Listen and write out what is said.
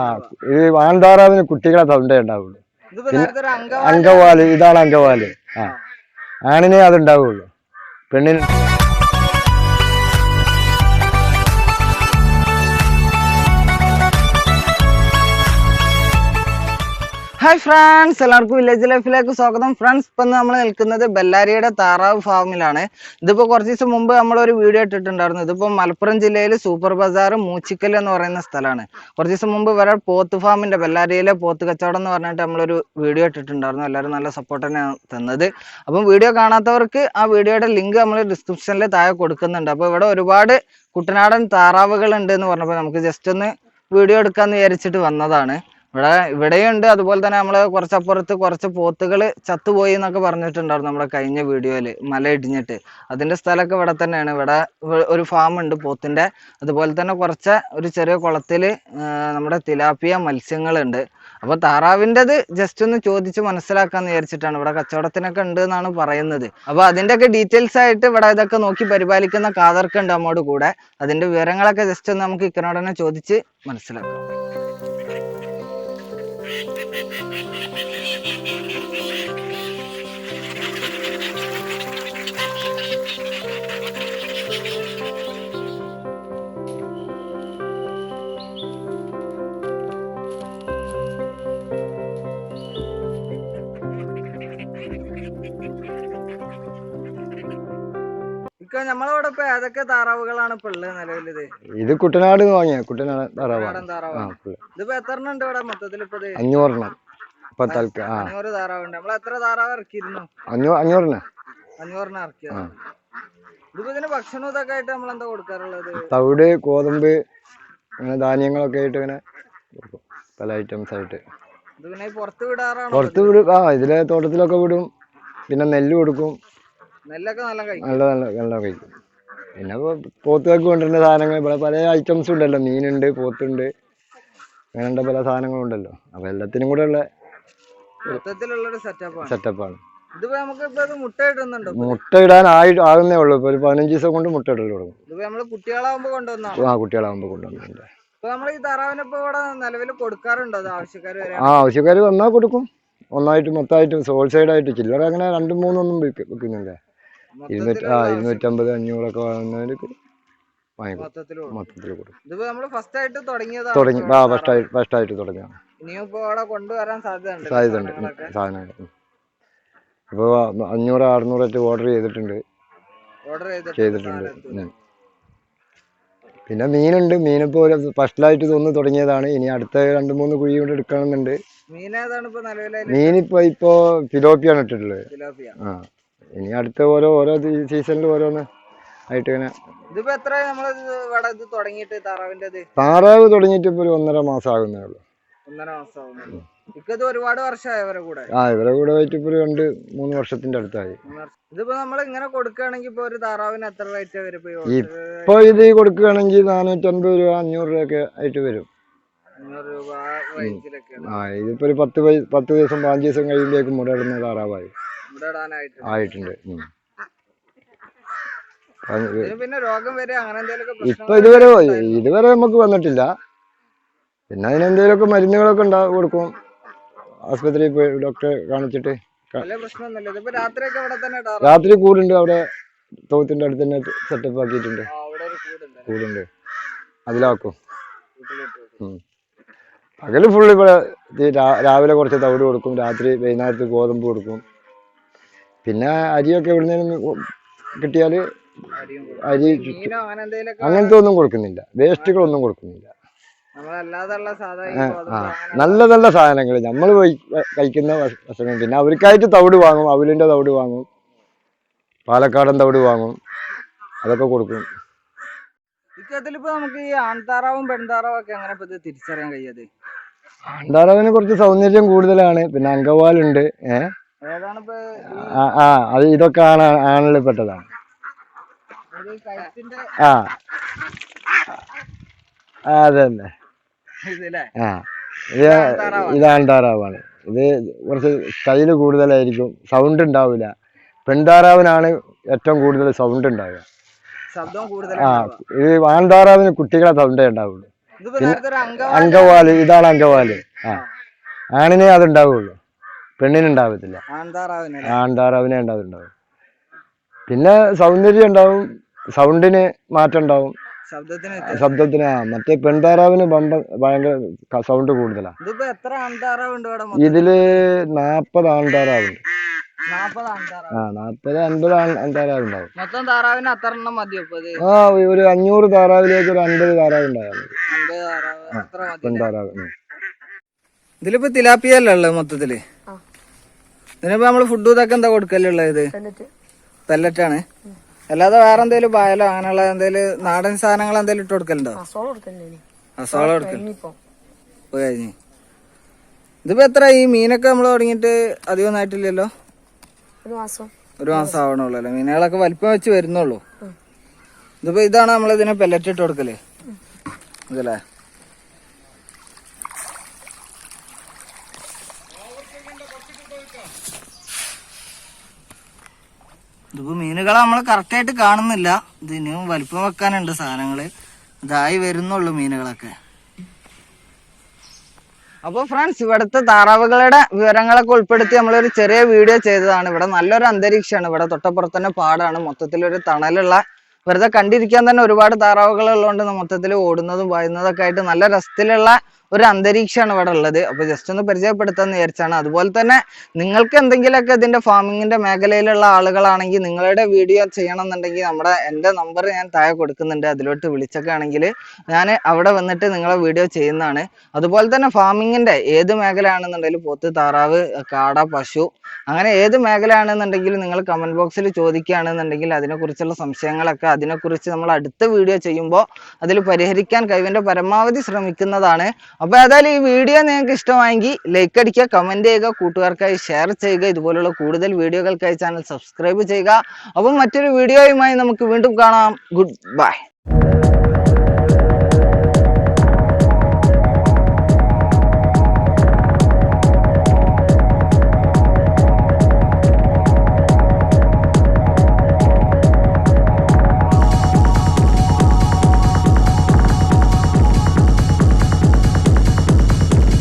ആ ഇത് വാണ്ടാറാവിന് കുട്ടികളെ തൊണ്ട ഉണ്ടാവുള്ളൂ. അങ്കവാൽ ഇതാണ് അങ്കവാൽ ആ ആണിനെ അതുണ്ടാവുള്ളൂ പെണ്ണിന് ഹായ് ഫ്രണ്ട്സ് എല്ലാവർക്കും വില്ലേജ് ലൈഫിലേക്ക് സ്വാഗതം. ഫ്രണ്ട്സ് ഇപ്പം നമ്മൾ നിൽക്കുന്നത് ബെല്ലാരിയുടെ താറാവ് ഫാമിലാണ്. ഇതിപ്പോൾ കുറച്ച് ദിവസം മുമ്പ് നമ്മളൊരു വീഡിയോ ഇട്ടിട്ടുണ്ടായിരുന്നു. ഇതിപ്പോൾ മലപ്പുറം ജില്ലയിൽ സൂപ്പർ ബസാർ മൂച്ചിക്കൽ എന്ന് പറയുന്ന സ്ഥലമാണ്. കുറച്ച് ദിവസം മുമ്പ് ഇവരെ പോത്ത് ഫാമിന്റെ ബെല്ലാരിയിലെ പോത്ത് കച്ചവടം എന്ന് പറഞ്ഞിട്ട് നമ്മളൊരു വീഡിയോ ഇട്ടിട്ടുണ്ടായിരുന്നു. എല്ലാവരും നല്ല സപ്പോർട്ട് തന്നെയാണ് തന്നത്. അപ്പം വീഡിയോ കാണാത്തവർക്ക് ആ വീഡിയോയുടെ ലിങ്ക് നമ്മൾ ഡിസ്ക്രിപ്ഷനിൽ താഴെ കൊടുക്കുന്നുണ്ട്. അപ്പോൾ ഇവിടെ ഒരുപാട് കുട്ടനാടൻ താറാവുകൾ ഉണ്ട് എന്ന് പറഞ്ഞപ്പോൾ നമുക്ക് ജസ്റ്റ് ഒന്ന് വീഡിയോ എടുക്കാമെന്ന് വിചാരിച്ചിട്ട് വന്നതാണ്. ഇവിടെ ഇവിടെയുണ്ട് അതുപോലെ തന്നെ നമ്മൾ കുറച്ചപ്പുറത്ത് കുറച്ച് പോത്തുകൾ ചത്തുപോയി എന്നൊക്കെ പറഞ്ഞിട്ടുണ്ടായിരുന്നു നമ്മുടെ കഴിഞ്ഞ വീഡിയോയിൽ മല ഇടിഞ്ഞിട്ട്. അതിന്റെ സ്ഥലമൊക്കെ ഇവിടെ തന്നെയാണ്. ഇവിടെ ഒരു ഫാം ഉണ്ട് പോത്തിന്റെ. അതുപോലെ തന്നെ കുറച്ച് ഒരു ചെറിയ കുളത്തിൽ നമ്മുടെ തിലാപ്പിയ മത്സ്യങ്ങളുണ്ട്. അപ്പൊ താറാവിന്റെത് ജസ്റ്റ് ഒന്ന് ചോദിച്ച് മനസ്സിലാക്കാന്ന് വിചാരിച്ചിട്ടാണ് ഇവിടെ കച്ചവടത്തിനൊക്കെ ഉണ്ട് എന്നാണ് പറയുന്നത്. അപ്പൊ അതിന്റെ ഒക്കെ ഡീറ്റെയിൽസ് ആയിട്ട് ഇവിടെ ഇതൊക്കെ നോക്കി പരിപാലിക്കുന്ന കാതർക്കുണ്ട് നമ്മോട് കൂടെ. അതിന്റെ വിവരങ്ങളൊക്കെ ജസ്റ്റ് ഒന്ന് നമുക്ക് ഇക്കനോടനെ ചോദിച്ച് മനസ്സിലാക്കാം. ഇപ്പൊ ഏതൊക്കെ താറാവുകളാണ് ഇപ്പൊ ഉള്ളത് നിലവിലിത്? ഇത് കുട്ടനാട് വാങ്ങിയ കുട്ടനാട് താറാവാണ്. ആ full. ഇതിപ്പോ എത്ര എണ്ണം ഉണ്ട് ഇവിടെ മൊത്തത്തിൽ ഇപ്പൊ ഇത്? അഞ്ഞൂറെണ്ണം. ഇപ്പൊ തൽക്ക ആ. അഞ്ഞൂറ് താറാവുണ്ട് നമ്മൾ എത്ര താറാവ് ഇറക്കിയിരുന്നു? അഞ്ഞൂ അഞ്ഞൂറെണ്ണം. അഞ്ഞൂറിന് ഇറക്കിയത്. ഇതിപ്പോ ഇതിന് ഭക്ഷണം ഇതൊക്കെ ആയിട്ട് നമ്മൾ എന്താ കൊടുക്കാറുള്ളത്? തവിട് ഗോതമ്പ് അങ്ങനെ ധാന്യങ്ങളൊക്കെ ആയിട്ട് ഇങ്ങനെ കൊടുക്കും. പല ഐറ്റംസ് ആയിട്ട്. ഇത് പിന്നെ പുറത്ത് വിടാറാണോ പുറത്ത് വിടും. ആ ഇതിലെ തോട്ടത്തിലൊക്കെ വിടും. പിന്നെ നെല്ല് കൊടുക്കും. നെല്ലൊക്കെ നല്ല കഴിക്കും. നല്ല നല്ല നല്ല കഴിക്കും. പിന്നെ പോത്തുകൾക്ക് കൊണ്ടുവരുന്ന സാധനങ്ങൾ ഇവിടെ പല ഐറ്റംസ് ഉണ്ടല്ലോ. മീനുണ്ട് പോത്തുണ്ട്. അങ്ങനെയുള്ള പല സാധനങ്ങളും ഉണ്ടല്ലോ. അപ്പൊ എല്ലാത്തിനും കൂടെ ഉള്ള മൊത്തത്തിലുള്ളൊരു സെറ്റപ്പാണ് സെറ്റപ്പാണ് ഇതിപ്പോ നമുക്ക് ഇപ്പൊ ഇത് മുട്ട ഇടുന്നുണ്ടോ? മുട്ട ഇടാൻ ആയി ആകുന്നേ ഉള്ളൂ. ഇപ്പൊ ഒരു പതിനഞ്ച് ദിവസം കൊണ്ട് മുട്ട ഇടൽ തുടങ്ങും. ഇതിപ്പോ നമ്മൾ കുട്ടികളാവുമ്പോ കൊണ്ടുവന്നാണ് ആ കുട്ടികളാകുമ്പോൾ കൊണ്ടുവന്നിട്ടുണ്ട് ഇപ്പൊ നമ്മൾ ഈ താറാവിനെ ഇപ്പൊ ഇവിടെ നിലവിൽ കൊടുക്കാറുണ്ടോ? അത് ആവശ്യക്കാർ വരെ? ആ ആവശ്യക്കാർ വന്നാൽ കൊടുക്കും. ഒന്നായിട്ട് മൊത്തമായിട്ട് സോൾ സൈഡ് ആയിട്ട് ചില്ലറ അങ്ങനെ രണ്ടും മൂന്നൊന്നും ഒന്നും വിൽക്കുന്നില്ല ഇരുന്നൂറ്റി ആ ഇരുന്നൂറ്റമ്പത് അഞ്ഞൂറൊക്കെ വാങ്ങുന്നവർക്ക് വാങ്ങിക്കും മൊത്തത്തിലുള്ള മൊത്തത്തിൽ കൊടുക്കും. ഇതിപ്പോ നമ്മൾ ഫസ്റ്റ് ആയിട്ട് തുടങ്ങി ആ ഫസ്റ്റ് ആയിട്ട് ഫസ്റ്റ് ആയിട്ട് തുടങ്ങിയാണ് ഇനിയും ഇപ്പൊ അവിടെ കൊണ്ടുവരാൻ സാധ്യതയുണ്ട് സാധ്യതയുണ്ട്. സാധനങ്ങളൊക്കെ. സാധനങ്ങൾ ഇപ്പോൾ അഞ്ഞൂറ് അറുന്നൂറായിട്ട് ഓർഡർ ചെയ്തിട്ടുണ്ട്. ഓർഡർ ചെയ്തിട്ട് ചെയ്തിട്ടുണ്ട്. പിന്നെ മീനുണ്ട്. മീനിപ്പോ ഫസ്റ്റിലായിട്ട് തോന്നി തുടങ്ങിയതാണ്. ഇനി അടുത്ത രണ്ട് മൂന്ന് കുഴി കൊണ്ട് എടുക്കണമെന്നുണ്ട്. ഏതാണ് ഇപ്പൊ ഫിലോപ്പിയാണ് ഇട്ടിട്ടുള്ളത്. ആ. ഇനി അടുത്ത ഓരോ ഓരോ സീസണിൽ ഓരോന്ന് ആയിട്ട് ഇങ്ങനെ ഇതിപ്പോ എത്ര നമ്മൾ ഇത് തുടങ്ങിയിട്ട് താറാവിന്റെ താറാവ് തുടങ്ങിയിട്ട് ഇപ്പൊ ഒരു ഒന്നര മാസം ആകുന്നേ ഉള്ളൂ. ഒന്നര മാസം ഇക്കത് ഒരുപാട് വർഷമായി അവരെ കൂടെ? ആ ഇവരെ കൂടെ ആയിട്ട് ഇപ്പൊ രണ്ട് മൂന്ന് വർഷത്തിന്റെ അടുത്തായി. ഇതിപ്പോ നമ്മൾ ഇങ്ങനെ കൊടുക്കുകയാണെങ്കിൽ ഇപ്പൊ ഒരു താറാവിന് എത്ര റേറ്റ് വരും ഇപ്പൊ ഇത് കൊടുക്കുകയാണെങ്കിൽ നാനൂറ്റമ്പത് രൂപ അഞ്ഞൂറ് രൂപയൊക്കെ ആയിട്ട് വരും. രൂപ ആ ഇതിപ്പോ ഒരു പത്ത് പത്ത് ദിവസം പതിനഞ്ച് ദിവസം കഴിയുമ്പോഴേക്കും മുടയിടുന്ന താറാവായി. ആയിട്ടുണ്ട്. പിന്നെ രോഗം വരെ അങ്ങനെ ഇപ്പൊ ഇതുവരെ ഇതുവരെ നമുക്ക് വന്നിട്ടില്ല. പിന്നെ അതിനെന്തെങ്കിലുമൊക്കെ മരുന്നുകളൊക്കെ ഉണ്ടാ കൊടുക്കും. ആസ്പത്രിയിൽ പോയി ഡോക്ടറെ കാണിച്ചിട്ട് രാത്രി കൂടുണ്ട്. അവിടെ തോത്തിന്റെ അടുത്ത് തന്നെ സെറ്റപ്പ് ആക്കിയിട്ടുണ്ട്. കൂടുണ്ട്. അതിലാക്കും. പകൽ ഫുള്ള് ഇവിടെ രാവിലെ കുറച്ച് തവിട് കൊടുക്കും. രാത്രി വൈകുന്നേരത്ത് ഗോതമ്പ് കൊടുക്കും. പിന്നെ അരിയൊക്കെ എവിടുന്നേലും കിട്ടിയാൽ കിട്ടിയാൽ. അരി അങ്ങനെ അങ്ങനത്തെ ഒന്നും കൊടുക്കുന്നില്ല. വേസ്റ്റുകളൊന്നും കൊടുക്കുന്നില്ല. നല്ല നല്ല സാധനങ്ങൾ. നമ്മൾ കഴിക്കുന്ന ഭക്ഷ- ഭക്ഷണം പിന്നെ അവർക്കായിട്ട് തവിട് വാങ്ങും. അവലിന്റെ തവിട് വാങ്ങും. പാലക്കാടൻ തവിട് വാങ്ങും. അതൊക്കെ കൊടുക്കും. ഇക്കത്തിലിപ്പോ നമുക്ക് ഈ ആൺതാറാവും പെൺതാറാവും ഒക്കെ അങ്ങനെ ഇപ്പൊ ഇത് തിരിച്ചറിയാൻ കഴിയത്? അണ്ടാറവന് കുറച്ച് സൗന്ദര്യം കൂടുതലാണ്. പിന്നെ അങ്കവാലുണ്ട്. ഏ? ഏതാണ് ഇപ്പൊ ഈ ആ അത് ഇതൊക്കെ ആണ് ആണിൽ പെട്ടതാണ്. ആ. ആ അതെ തന്നെ ആ. ഇത് ഇതാണ് താറാവാണ്. ഇത് കുറച്ച് കയ്യിൽ കൂടുതലായിരിക്കും. സൗണ്ട് ഉണ്ടാവില്ല. പെൺതാറാവിനാണ് ഏറ്റവും കൂടുതൽ സൗണ്ട് ഉണ്ടാവുക. ആ ഇത് ആൺതാറാവിന് കുട്ടികളെ സൗണ്ടേ ഉണ്ടാവുള്ളൂ. അങ്കവാൽ ഇതാണ് അങ്കവാൽ ആ. ആണിനെ അതുണ്ടാവുള്ളൂ പെണ്ണിനുണ്ടാവത്തില്ല. ആൺതാറാവിനെ ആണ്ടാറാവിനെ ഉണ്ടാവുണ്ടാവും പിന്നെ സൗന്ദര്യം ഉണ്ടാവും സൗണ്ടിന് മാറ്റം ഉണ്ടാവും. ശബ്ദത്തിന് ആ, മറ്റേ പെൺതാറാവിന് ബമ്പ ഭയങ്കര സൗണ്ട് കൂടുതലാണ്? ഇതിൽ നാപ്പത് ആൺതാറാവുണ്ട് ആ നാപ്പത് അൻപത് ആൺ ആൺതാറാവുണ്ടാവും മൊത്തം താറാവിന് അത്ര എണ്ണം മതിയോ ഇപ്പൊ ഇത്? ആ ഒരു അഞ്ഞൂറ് താറാവിലേക്ക് ഒരു അൻപത് താറാവ്. ഇതിലിപ്പോ തിലാപ്പിയല്ലേ മൊത്തത്തിൽ? ഇതിനിപ്പോ നമ്മൾ ഫുഡ് ഇതൊക്കെ എന്താ കൊടുക്കലുള്ളത് ഇത് എന്നിട്ട് പെല്ലറ്റ് ആണ്. അല്ലാതെ വേറെ എന്തേലും പായലോ അങ്ങനെയുള്ള എന്തേലും നാടൻ സാധനങ്ങൾ എന്തേലും ഇട്ട് കൊടുക്കലുണ്ടോ? അസോള കൊടുക്കൽ. കഴിഞ്ഞ്. ഇതിപ്പോ എത്ര? ഈ മീനൊക്കെ നമ്മൾ തുടങ്ങിയിട്ട് അധികം ഒന്നായിട്ടില്ലല്ലോ? ഒരു മാസം. ഒരു മാസം ആവണുള്ളൂ അല്ലേ മീനുകളൊക്കെ വലിപ്പം വെച്ച് വരുന്നുള്ളൂ. ഇതിപ്പോ ഇതാണ് നമ്മളിതിനെ പെല്ലറ്റ് ഇട്ട് കൊടുക്കൽ. ഇതല്ലേ? ഇതിപ്പോ മീനുകളെ നമ്മൾ കറക്റ്റ് ആയിട്ട് കാണുന്നില്ല. ഇതിനും വലിപ്പം വെക്കാനുണ്ട് സാധനങ്ങൾ. ഇതായി വരുന്നുള്ളൂ മീനുകളൊക്കെ. അപ്പോൾ ഫ്രണ്ട്സ് ഇവിടുത്തെ താറാവുകളുടെ വിവരങ്ങളൊക്കെ ഉൾപ്പെടുത്തി നമ്മളൊരു ചെറിയ വീഡിയോ ചെയ്തതാണ്. ഇവിടെ നല്ലൊരു അന്തരീക്ഷമാണ്. ഇവിടെ തൊട്ടപ്പുറത്ത് തന്നെ പാടാണ്. മൊത്തത്തിലൊരു തണലുള്ള വെറുതെ കണ്ടിരിക്കാൻ തന്നെ ഒരുപാട് താറാവുകൾ ഉള്ളതുകൊണ്ട് മൊത്തത്തിൽ ഓടുന്നതും പായുന്നതൊക്കെ ആയിട്ട് നല്ല രസത്തിലുള്ള ഒരു അന്തരീക്ഷമാണ് ഇവിടെ ഉള്ളത്. അപ്പോൾ ജസ്റ്റ് ഒന്ന് പരിചയപ്പെടുത്താന്ന് വിചാരിച്ചാണ്. അതുപോലെ തന്നെ നിങ്ങൾക്ക് എന്തെങ്കിലുമൊക്കെ ഇതിന്റെ ഫാമിങ്ങിന്റെ മേഖലയിലുള്ള ആളുകളാണെങ്കിൽ നിങ്ങളുടെ വീഡിയോ ചെയ്യണം എന്നുണ്ടെങ്കിൽ നമ്മുടെ എന്റെ നമ്പർ ഞാൻ താഴെ കൊടുക്കുന്നുണ്ട്. അതിലോട്ട് വിളിച്ചൊക്കെ ആണെങ്കിൽ ഞാൻ അവിടെ വന്നിട്ട് നിങ്ങളെ വീഡിയോ ചെയ്യുന്നതാണ്. അതുപോലെ തന്നെ ഫാമിങ്ങിന്റെ ഏത് മേഖലയാണെന്നുണ്ടെങ്കിലും പോത്ത് താറാവ് കാട പശു അങ്ങനെ ഏത് മേഖലയാണെന്നുണ്ടെങ്കിലും നിങ്ങൾ കമന്റ് ബോക്സിൽ ചോദിക്കുകയാണെന്നുണ്ടെങ്കിൽ അതിനെക്കുറിച്ചുള്ള സംശയങ്ങളൊക്കെ അതിനെക്കുറിച്ച് നമ്മൾ അടുത്ത വീഡിയോ ചെയ്യുമ്പോൾ അതിൽ പരിഹരിക്കാൻ കഴിവിന്റെ പരമാവധി ശ്രമിക്കുന്നതാണ്. അപ്പോൾ ഏതായാലും ഈ വീഡിയോ നിങ്ങൾക്ക് ഇഷ്ടമായെങ്കിൽ ലൈക്ക് അടിക്കുക കമന്റ് ചെയ്യുക കൂട്ടുകാർക്കായി ഷെയർ ചെയ്യുക ഇതുപോലുള്ള കൂടുതൽ വീഡിയോകൾക്കായി ചാനൽ സബ്സ്ക്രൈബ് ചെയ്യുക. അപ്പം മറ്റൊരു വീഡിയോയുമായി നമുക്ക് വീണ്ടും കാണാം. Good bye